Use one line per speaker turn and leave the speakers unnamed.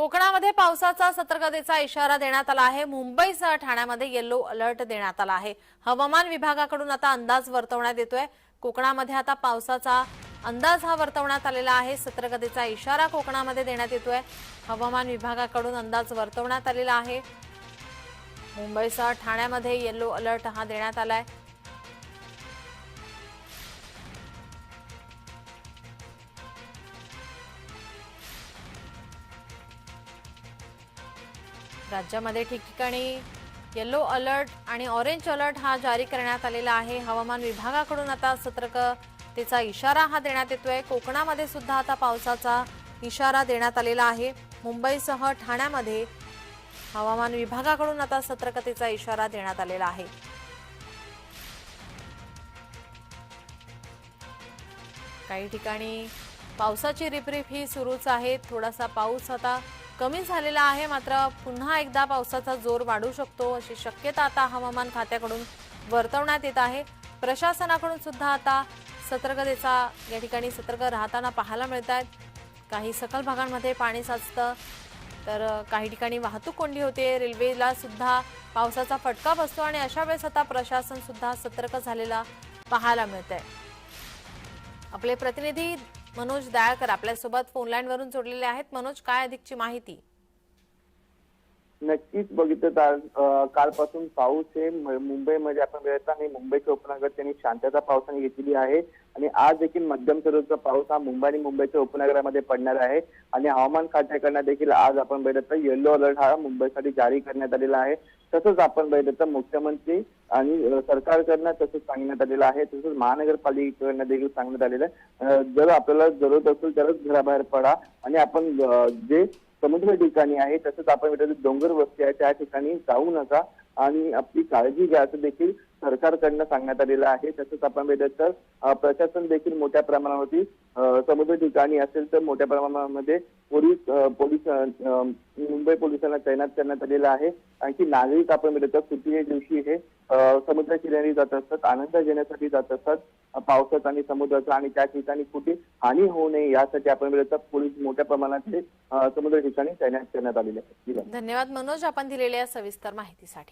कोकणामध्ये पावसाचा सतर्कतेचा इशारा देण्यात आला आहे. मुंबईसह ठाण्यामध्ये येलो अलर्ट देण्यात आला आहे. हवामान विभागाकडून आता अंदाज वर्तवण्यात येतोय. कोकणामध्ये आता पावसाचा अंदाज हा वर्तवण्यात आलेला आहे. सतर्कतेचा इशारा कोकणामध्ये देण्यात येतोय. हवामान विभागाकडून अंदाज वर्तवण्यात आलेला आहे. मुंबईसह ठाण्यामध्ये येलो अलर्ट हा देण्यात आला आहे राज्यामध्ये ठिकठिकाणी येलो अलर्ट आणि ऑरेंज अलर्ट हा जारी करण्यात आलेला आहे. हवामान विभागाकडून आता सतर्कतेचा इशारा हा देण्यात येतोय. कोकणामध्ये सुद्धा आता पावसाचा इशारा देण्यात आलेला आहे. मुंबईसह ठाण्यामध्ये हवामान विभागाकडून आता सतर्कतेचा इशारा देण्यात आलेला आहे. काही ठिकाणी पावसाची रिपरिप ही सुरूच आहे. थोडासा पाऊस आता कमी झालेला आहे मात्र पुन्हा एकदा पावसाचा जोर वाढू शकतो अशी शक्यता आता हवामान खात्याकडून वर्तवण्यात येत आहे. प्रशासनाकडून सुद्धा आता सतर्कतेचा या ठिकाणी सतर्क राहताना पाहायला मिळत आहेत. काही सकल भागांमध्ये पाणी साचतं तर काही ठिकाणी वाहतूक कोंडी होते. रेल्वेला सुद्धा पावसाचा फटका बसतो आणि अशा वेळेस आता प्रशासन सुद्धा सतर्क झालेला पाहायला मिळत आहे आपले प्रतिनिधी मनोज दयाळकर आपल्यासोबत फोन जोडलेले आहेत. मनोज काय अधिकची माहिती?
नक्कीच बघितलं तर कालपासून पाऊस हे मुंबईमध्ये आपण बघितलं आणि मुंबईच्या उपनगर त्यांनी शांतता पावसाने घेतलेली आहे. आणि आज देखील मध्यम स्वरूपचा पाऊस हा मुंबई आणि मुंबईच्या उपनगरामध्ये पडणार आहे. आणि हवामान खात्याकडनं देखील आज आपण बघितलं तर येलो अलर्ट हा मुंबईसाठी जारी करण्यात आलेला आहे. तसंच आपण बघितलं तर मुख्यमंत्री आणि सरकारकडनं तसंच सांगण्यात आलेलं आहे. तसंच महानगरपालिकेकडनं देखील सांगण्यात आलेलं आहे. जर आपल्याला जरूरत असेल तरच घराबाहेर पडा. आणि आपण जे समुद्र ठिकाणी आहे तसंच आपण बघितलं डोंगर वस्ती आहे त्या ठिकाणी जाऊ नका. आणि आपली काळजी घ्या असं देखील सरकारकडनं सांगण्यात आलेलं आहे. तसंच आपण भेटत तर प्रशासन देखील मोठ्या प्रमाणावरती समुद्र ठिकाणी असेल तर मोठ्या प्रमाणामध्ये पोलीस पोलीस मुंबई पोलिसांना तैनात करण्यात आलेलं आहे. आणखी नागरिक आपण भेटत तर सुट्टीच्या दिवशी हे समुद्र किनारी जात असतात आनंद घेण्यासाठी जात असतात पावसाचा आणि समुद्राचा आणि त्या ठिकाणी कुठे हानी होऊ नये यासाठी आपण बघितलं पोलीस मोठ्या प्रमाणात समुद्र ठिकाणी तैनात करण्यात आलेले आहेत.
धन्यवाद मनोज आपण दिलेल्या सविस्तर माहितीसाठी.